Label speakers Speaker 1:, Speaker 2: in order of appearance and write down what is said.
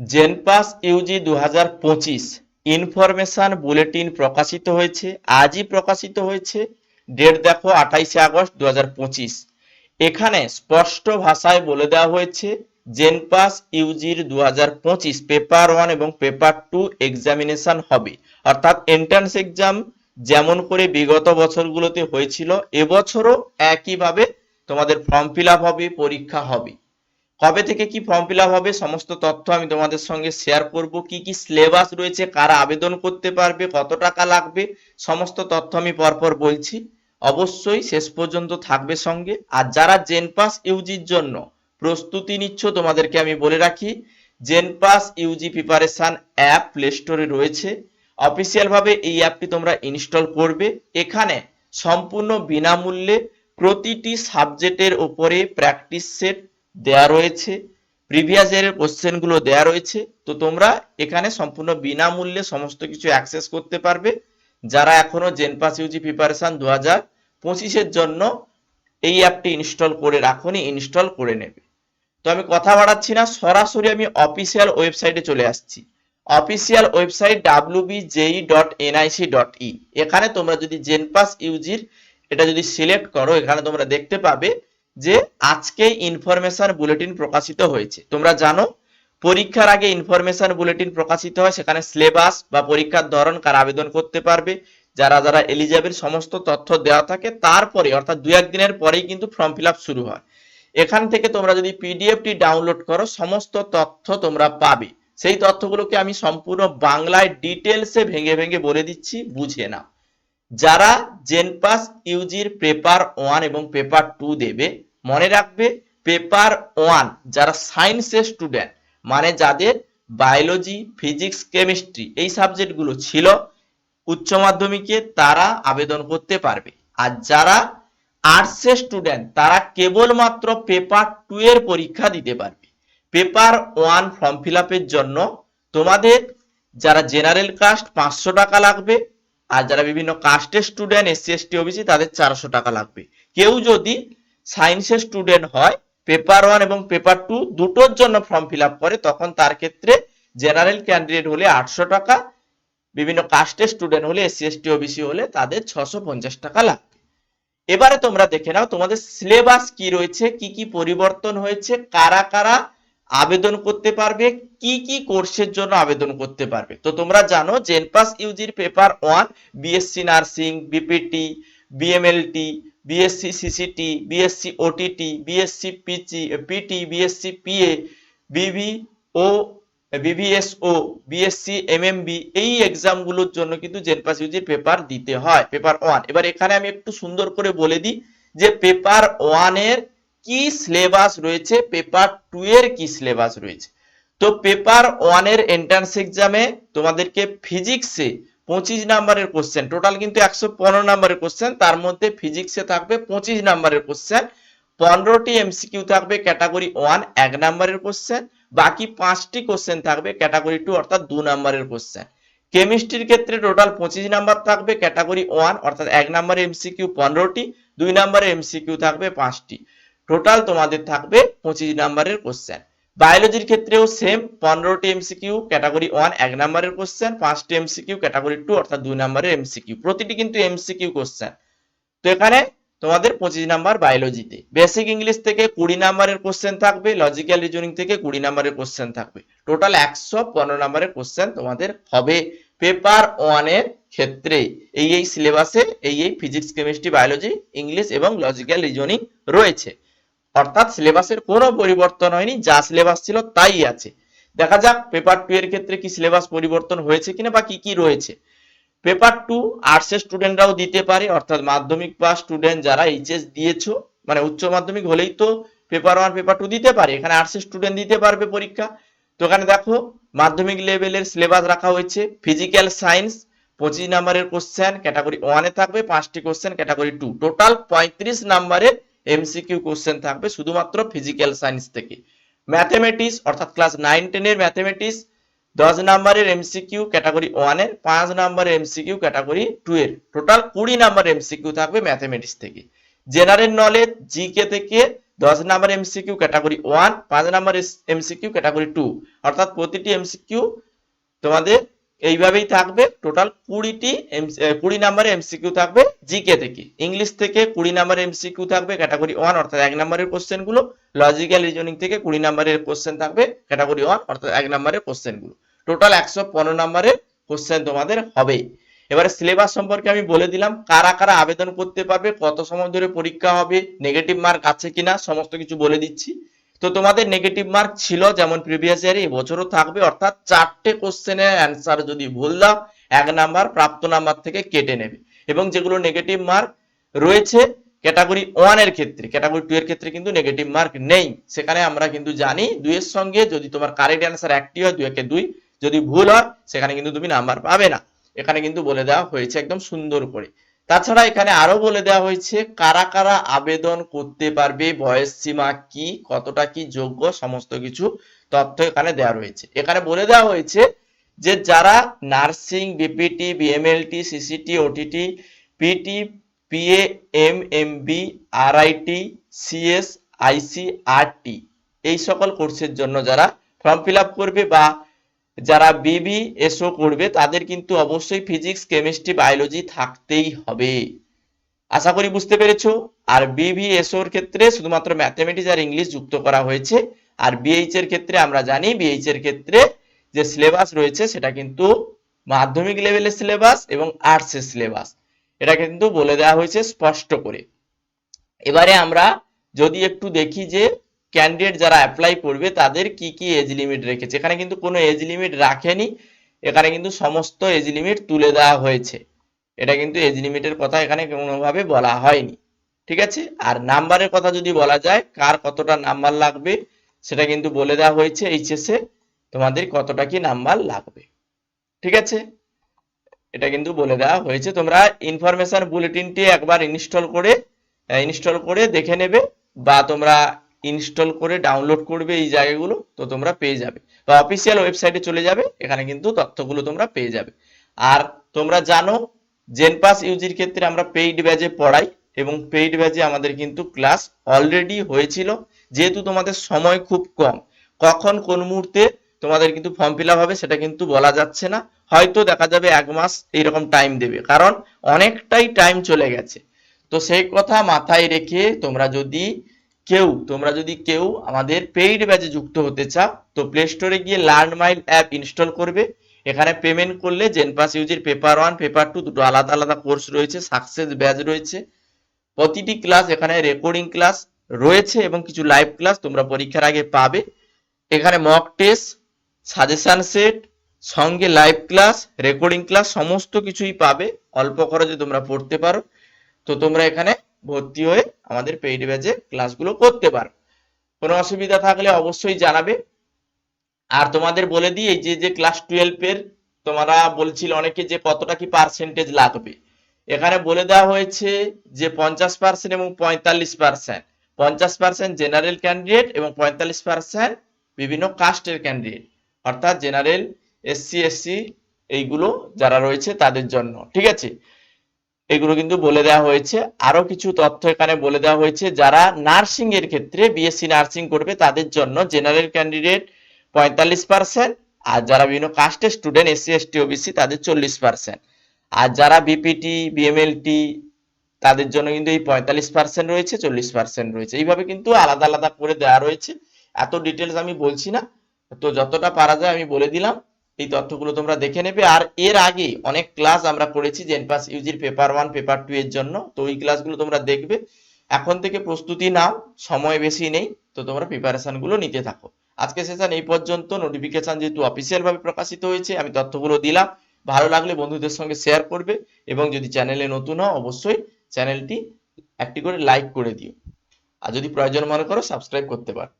Speaker 1: জেনপাস Yuji দু হাজার পঁচিশ ইনফরমেশন বুলেটিন প্রকাশিত হয়েছে, আজই প্রকাশিত হয়েছে, ডেট দেখো আঠাইশে আগস্ট দু হাজার পঁচিশ। এখানে স্পষ্ট ভাষায় বলে দেওয়া হয়েছে, জেনপাস ইউজির দু হাজার পঁচিশ পেপার ওয়ান এবং পেপার টু এক্সামিনেশন হবে। অর্থাৎ এন্ট্রান্স এক্সাম যেমন করে বিগত বছরগুলোতে হয়েছিল, এবছরও একইভাবে তোমাদের ফর্ম ফিল হবে, পরীক্ষা হবে। কবে থেকে কি ফর্ম ফিল হবে, সমস্ত তথ্য আমি তোমাদের সঙ্গে শেয়ার করব। কি কি সিলেবাস রয়েছে, কারা আবেদন করতে পারবে, কত টাকা লাগবে, সমস্ত তথ্য আমি পরপর বলছি। অবশ্যই শেষ পর্যন্ত থাকবে সঙ্গে। আর যারা জেনপাস ইউজির জন্য প্রস্তুতি নিচ্ছ, তোমাদেরকে আমি বলে রাখি JENPAS UG preparation app play স্টোরে রয়েছে। অফিসিয়াল ভাবে এই অ্যাপটি তোমরা ইনস্টল করবে। এখানে সম্পূর্ণ বিনামূল্যে প্রতিটি সাবজেক্টের উপরে প্র্যাকটিস সেট দেয়া রয়েছে প্রিভিয়াস ইয়ারের কোশ্চেনগুলো দেয়া রয়েছে, তো তোমরা এখানে সম্পূর্ণ বিনামূল্যে সমস্ত কিছু অ্যাক্সেস করতে পারবে। যারা এখনও জেনপাস ইউজি প্রিপারেশন দু হাজার পঁচিশের জন্য এই অ্যাপটি ইনস্টল করে রাখুনি ইনস্টল করে নেবে। তো আমি কথা বাড়াচ্ছি না, সরাসরি আমি অফিসিয়াল ওয়েবসাইটে চলে আসছি। Official website wbjei dot NIC dot ই এখানে তোমরা যদি জেনপাস ইউজির এটা যদি সিলেক্ট করো, এখানে তোমরা দেখতে পাবে যে আজকে ইনফরমেশন বুলেটিন প্রকাশিত হয়েছে। তোমরা জানো, পরীক্ষার আগে ইনফরমেশন বুলেটিন প্রকাশিত হয়, সেখানে সিলেবাস বা পরীক্ষার ধরন কার আবেদন করতে পারবে, যারা যারা এলিজেবল সমস্ত তথ্য দেওয়া থাকে, তারপরে, অর্থাৎ দু একদিনের পরেই কিন্তু ফর্ম ফিল শুরু হয়। এখান থেকে তোমরা যদি পিডিএফটি ডাউনলোড করো, সমস্ত তথ্য তোমরা পাবে। সেই তথ্যগুলোকে আমি সম্পূর্ণ বাংলায় ডিটেলসে ভেঙে ভেঙে বলে দিচ্ছি, বুঝে নাও। যারা জেনপাস ইউজির পেপার ওয়ান এবং পেপার টু দেবে, মনে রাখবে পেপার ওয়ান যারা সায়েন্সের স্টুডেন্ট মানে যাদের বায়োলজি ফিজিক্স কেমিস্ট্রি এই সাবজেক্টগুলো ছিল, উচ্চ মাধ্যমিকে তারা আবেদন করতে পারবে। আর যারা আর্টসের স্টুডেন্ট তারা কেবলমাত্র পেপার টু এর পরীক্ষা দিতে পারবে। পেপার ওয়ান ফর্ম ফিল জন্য তোমাদের যারা জেনারেল কাস্ট পাঁচশো টাকা লাগবে আর যারা বিভিন্ন কাস্টের স্টুডেন্ট এসসি এসটি ওবিসি তাদের চারশো টাকা লাগবে। কেউ যদি সায়েন্সের স্টুডেন্ট হয় পেপার ওয়ান এবং পেপার টু দুটোর জন্য ফর্ম ফিল করে, তখন তার ক্ষেত্রে জেনারেল ক্যান্ডিডেট হলে আটশো টাকা, বিভিন্ন কাস্টের স্টুডেন্ট হলে এসসি এসটি ওবিসি হলে তাদের ছশো পঞ্চাশ টাকা লাগবে। এবারে তোমরা দেখে নাও, তোমাদের সিলেবাস কি রয়েছে, কি কি পরিবর্তন হয়েছে, কারা কারা আবেদন করতে পারবে, কি কি কোর্সের জন্য আবেদন করতে পারবে? তো তোমরা জানো জেনপাস ইউজির paper one BSc nursing BPT BMLT BSc CCT BSc OTT BSc PC PT BSc PA BV ও বিভিএসও বিএসসি এমএমবি এই এক্সামগুলোর জন্য কিন্তু জেনপাস ইউজির পেপার দিতে হয় পেপার ওয়ান এবার এখানে আমি একটু সুন্দর করে বলে দিই যে পেপার ওয়ানের কি সিলেবাস রয়েছে? পেপার টু এর কি সিলেবাস রয়েছে? তো পেপার ওয়ানের এন্ট্রান্স এক্সামে তোমাদেরকে ফিজিক্সে পঁচিশ নাম্বারের কোশ্চেন টোটাল কিন্তু একশো পনেরো নাম্বারের কোশ্চেন তার মধ্যে ফিজিক্সে থাকবে পঁচিশ নাম্বারের কোশ্চেন পনেরোটি এমসিকিউ থাকবে ক্যাটাগরি ওয়ান এক নাম্বারের কোশ্চেন বাকি পাঁচটি কোশ্চেন থাকবে ক্যাটাগরি টু অর্থাৎ দু নাম্বারের কোশ্চেন কেমিস্ট্রির ক্ষেত্রে টোটাল পঁচিশ নাম্বার থাকবে ক্যাটাগরি ওয়ান অর্থাৎ এক নাম্বারের এমসিকিউ পনেরোটি, দুই নাম্বারের এমসিকিউ থাকবে পাঁচটি। টোটাল তোমাদের থাকবে পঁচিশ নাম্বারের কোশ্চেন বায়োলজির ক্ষেত্রেও সেম পনেরোটি এমসিকিউ ক্যাটাগরি ওয়ান এক নাম্বারের কোশ্চেন পাঁচটি এমসিকিউ ক্যাটাগরি টু অর্থাৎ দুই নাম্বারের এমসিকিউ প্রতিটি কিন্তু এমসিকিউ কোশ্চেন তো এখানে তোমাদের পঁচিশ নাম্বার বায়োলজিতে বেসিক ইংলিশ থেকে কুড়ি নাম্বারের কোশ্চেন থাকবে লজিক্যাল রিজনিং থেকে কুড়ি নাম্বারের কোশ্চেন থাকবে। টোটাল একশো পনেরো নাম্বারের কোশ্চেন তোমাদের হবে। পেপার ওয়ানের ক্ষেত্রে এই এই সিলেবাসে এই এই ফিজিক্স কেমিস্ট্রি বায়োলজি ইংলিশ এবং লজিক্যাল রিজনিং রয়েছে। অর্থাৎ সিলেবাসের কোনো পরিবর্তন হয়নি, যা সিলেবাস ছিল তাই আছে। দেখা যাক পেপার টু এর ক্ষেত্রে কি সিলেবাস পরিবর্তন হয়েছে কিনা বা কি কি রয়েছে। পেপার টু আর্টসের স্টুডেন্টরাও দিতে পারে, অর্থাৎ মাধ্যমিক পাস স্টুডেন্ট যারা এইচএস দিয়েছ মানে উচ্চ মাধ্যমিক হলেই তো পেপার ওয়ান পেপার টু দিতে পারে, এখানে আর্টসের স্টুডেন্ট দিতে পারবে পরীক্ষা। তো এখানে দেখো, মাধ্যমিক লেভেলের সিলেবাস রাখা হয়েছে ফিজিক্যাল সায়েন্স পঁচিশ নাম্বারের কোশ্চেন ক্যাটাগরি ওয়ানে থাকবে, পাঁচটি কোশ্চেন ক্যাটাগরি টু টোটাল পঁয়ত্রিশ নাম্বারের এমসিকিউ কোশ্চেন থাকবে শুধুমাত্র ফিজিক্যাল সায়েন্স থেকে। ম্যাথমেটিক্স অর্থাৎ ক্লাস নাইন টেনের ম্যাথমেটিক্স দশ নাম্বারের এমসিকিউ ক্যাটাগরি ওয়ানের পাঁচ নাম্বারের এমসিকিউ ক্যাটাগরি টু এর। টোটাল কুড়ি নাম্বার এমসিকিউ থাকবে ম্যাথমেটিক্স থেকে। জেনারেল নলেজ জিকে থেকে দশ নাম্বার এমসিকিউ ক্যাটাগরি ওয়ান পাঁচ নাম্বার এমসিকিউ ক্যাটাগরি টু অর্থাৎ প্রতিটি এমসিকিউ তোমাদের এইভাবেই থাকবে। টোটাল কুড়িটি কুড়ি নাম্বারের এমসিকিউ থাকবে জিকে থেকে। ইংলিশ থেকে কুড়ি নাম্বার এমসিকিউ থাকবে ক্যাটাগরি ওয়ান অর্থাৎ এক নম্বরের কোশ্চেনগুলো। লজিক্যাল রিজনিং থেকে কুড়ি নাম্বারের কোশ্চেন থাকবে ক্যাটাগরি ওয়ান অর্থাৎ এক নম্বরের কোশ্চেনগুলো। টোটাল একশো পনেরো নাম্বারের কোশ্চেন তোমাদের হবে। এবারে সিলেবাস সম্পর্কে আমি বলে দিলাম, কারা কারা আবেদন করতে পারবে, কত সময় ধরে পরীক্ষা হবে নেগেটিভ মার্ক আছে কিনা, সমস্ত কিছু বলে দিচ্ছি। তো তোমাদের নেগেটিভ মার্ক ছিল যেমন প্রিভিয়াস ইয়ারে এবছরও থাকবে। অর্থাৎ চারটে কোশ্চেনের অ্যান্সার যদি ভুল দাও, এক নাম্বার প্রাপ্ত নাম্বার থেকে কেটে নেবে। এবং যেগুলো নেগেটিভ মার্ক রয়েছে ক্যাটাগরি ওয়ানের ক্ষেত্রে ক্যাটাগরি টু এর ক্ষেত্রে কিন্তু নেগেটিভ মার্ক নেই। সেখানে আমরা কিন্তু জানি দুইয়ের সঙ্গে যদি তোমার কারেক্ট অ্যান্সার একটি হয়, দুই একে দুই, যদি ভুল হয়, সেখানে কিন্তু তুমি নাম্বার পাবে না। এখানে কিন্তু বলে দেওয়া হয়েছে একদম সুন্দর করে। তাছাড়া এখানে আরও বলে দেওয়া হয়েছে, কারা কারা আবেদন করতে পারবে, বয়স সীমা কি, কতটা কি যোগ্য, সমস্ত কিছু তথ্য এখানে দেওয়া রয়েছে। এখানে বলে দেওয়া হয়েছে যে যারা nursing, BPT, BMLT, CCT, OTT, PT, PA M M B R RIT, CS IC RT এই সকল কোর্সের জন্য যারা ফর্ম ফিল করবে বা যারা বিবি এসও করবে, তাদের কিন্তু অবশ্যই ফিজিক্স কেমিস্ট্রি বায়োলজি থাকতেই হবে। আশা করি বুঝতে পেরেছ? আর বিবি এসওর ক্ষেত্রে শুধুমাত্র ম্যাথমেটিক্স আর ইংলিশ যুক্ত করা হয়েছে। আর বিএইচ এর ক্ষেত্রে আমরা জানি বিএইচ এর ক্ষেত্রে যে সিলেবাস রয়েছে, সেটা কিন্তু মাধ্যমিক লেভেলের সিলেবাস এবং আর্টসের সিলেবাস এটা কিন্তু বলে দেওয়া হয়েছে স্পষ্ট করে। এবারে আমরা যদি একটু দেখি যে ক্যান্ডিডেট যারা অ্যাপ্লাই করবে, তাদের কি কি এজ লিমিট রেখেছে? এখানে কিন্তু কোনো এজ লিমিট রাখেনি। এখানে কিন্তু সমস্ত এজ লিমিট তুলে দেওয়া হয়েছে। এটা কিন্তু এজ লিমিটের কথা এখানে কোনোভাবে বলা হয়নি। ঠিক আছে? আর নাম্বারের কথা যদি বলা যায়, কার কতটা নাম্বার লাগবে, সেটা কিন্তু বলে দেওয়া হয়েছে এইচএসে তোমাদের কতটা কি নাম্বার লাগবে? ঠিক আছে? এটা কিন্তু বলে দেওয়া হয়েছে। তোমরা ইনফরমেশন বুলেটিনটি একবার ইনস্টল করে ইনস্টল করে দেখে নেবে। বা তোমরা ইনস্টল করে ডাউনলোড করবে এই জায়গাগুলো, তো তোমরা পেয়ে যাবে। বা অফিসিয়াল ওয়েবসাইটে চলে যাবে, এখানে কিন্তু তথ্যগুলো তোমরা পেয়ে যাবে। আর তোমরা জানো জেনপাস ইউজির ক্ষেত্রে আমরা পেইড ব্যাজে পড়াই, এবং পেইড ব্যাজে আমাদের কিন্তু ক্লাস অলরেডি হয়েছিল, যেহেতু তোমাদের সময় খুব কম। কখন কোন মুহূর্তে তোমাদের কিন্তু ফর্ম ফিল হবে সেটা কিন্তু বলা যাচ্ছে না। হয়তো দেখা যাবে এক মাস এইরকম টাইম দেবে, কারণ অনেকটাই টাইম চলে গেছে। তো সেই কথা মাথায় রেখে তোমরা যদি কেউ, তোমরা যদি কেউ আমাদের পেইড ব্যাচে যুক্ত হতে চাও, তো প্লে স্টোরে গিয়ে লার্ন মাইল অ্যাপ ইনস্টল করবে। এখানে পেমেন্ট করলে জেনপাস ইউজির পেপার ওয়ান পেপার টু দুটো আলাদা আলাদা কোর্স রয়েছে সাকসেস ব্যাচ রয়েছে। প্রতিটি ক্লাস এখানে রেকর্ডিং ক্লাস রয়েছে এবং কিছু লাইভ ক্লাস তোমরা পরীক্ষার আগে পাবে। এখানে মক টেস্ট সাজেশন সেট সঙ্গে লাইভ ক্লাস রেকর্ডিং ক্লাস সমস্ত কিছুই পাবে। অল্প খরচে তোমরা পড়তে পারো। তো তোমরা এখানে ভর্তি হয়ে আমাদের পেইড ব্যাচে ক্লাসগুলো করতে পারো। কোনো অসুবিধা থাকলে অবশ্যই জানাবে। আর তোমাদের বলে দিই যে যে ক্লাস টুয়েলভ এর তোমরা বলছিল অনেকে যে কতটা কি পার্সেন্টেজ লাগবে। এখানে বলে দেওয়া হয়েছে যে পঞ্চাশ পার্সেন্ট এবং পঁয়তাল্লিশ পার্সেন্ট পঞ্চাশ পার্সেন্ট জেনারেল ক্যান্ডিডেট এবং পঁয়তাল্লিশ পার্সেন্ট বিভিন্ন কাস্টের ক্যান্ডিডেট অর্থাৎ জেনারেল এসসি এসসি এইগুলো যারা রয়েছে তাদের জন্য। ঠিক আছে? এগুলো কিন্তু বলে দেওয়া হয়েছে। আরও কিছু তথ্য এখানে বলে দেওয়া হয়েছে। যারা নার্সিং এর ক্ষেত্রে বিএসসি নার্সিং করবে, তাদের জন্য জেনারেল ক্যান্ডিডেট পঁয়তাল্লিশ পার্সেন্ট আর যারা বিভিন্ন কাস্টের স্টুডেন্ট এসসি এসটি ওবিসি তাদের চল্লিশ পার্সেন্ট আর যারা বিপিটি বিএমএলটি তাদের জন্য কিন্তু এই পঁয়তাল্লিশ পার্সেন্ট রয়েছে, চল্লিশ পার্সেন্ট রয়েছে। এইভাবে কিন্তু আলাদা আলাদা করে দেওয়া রয়েছে। এত ডিটেলস আমি বলছি না। তো যতটা পারা যায় আমি বলে দিলাম। এই তথ্যগুলো তোমরা দেখে নেবে। আর এর আগে অনেক ক্লাস আমরা করেছি জেনপাস ইউজির পেপার ওয়ান পেপার টু এর জন্য। তো ওই ক্লাসগুলো তোমরা দেখবে। এখন থেকে প্রস্তুতি নাও, সময় বেশি নেই, তো তোমরা প্রিপারেশনগুলো নিতে থাকো। আজকে সেশন এই পর্যন্ত। নোটিফিকেশন যেহেতু অফিসিয়াল ভাবে প্রকাশিত হয়েছে, আমি তথ্যগুলো দিলাম। ভালো লাগলে বন্ধুদের সঙ্গে শেয়ার করবে এবং যদি চ্যানেলে নতুন হও, অবশ্যই চ্যানেলটি একটি করে লাইক করে দিও। আর যদি প্রয়োজন মনে করো সাবস্ক্রাইব করতে পারো।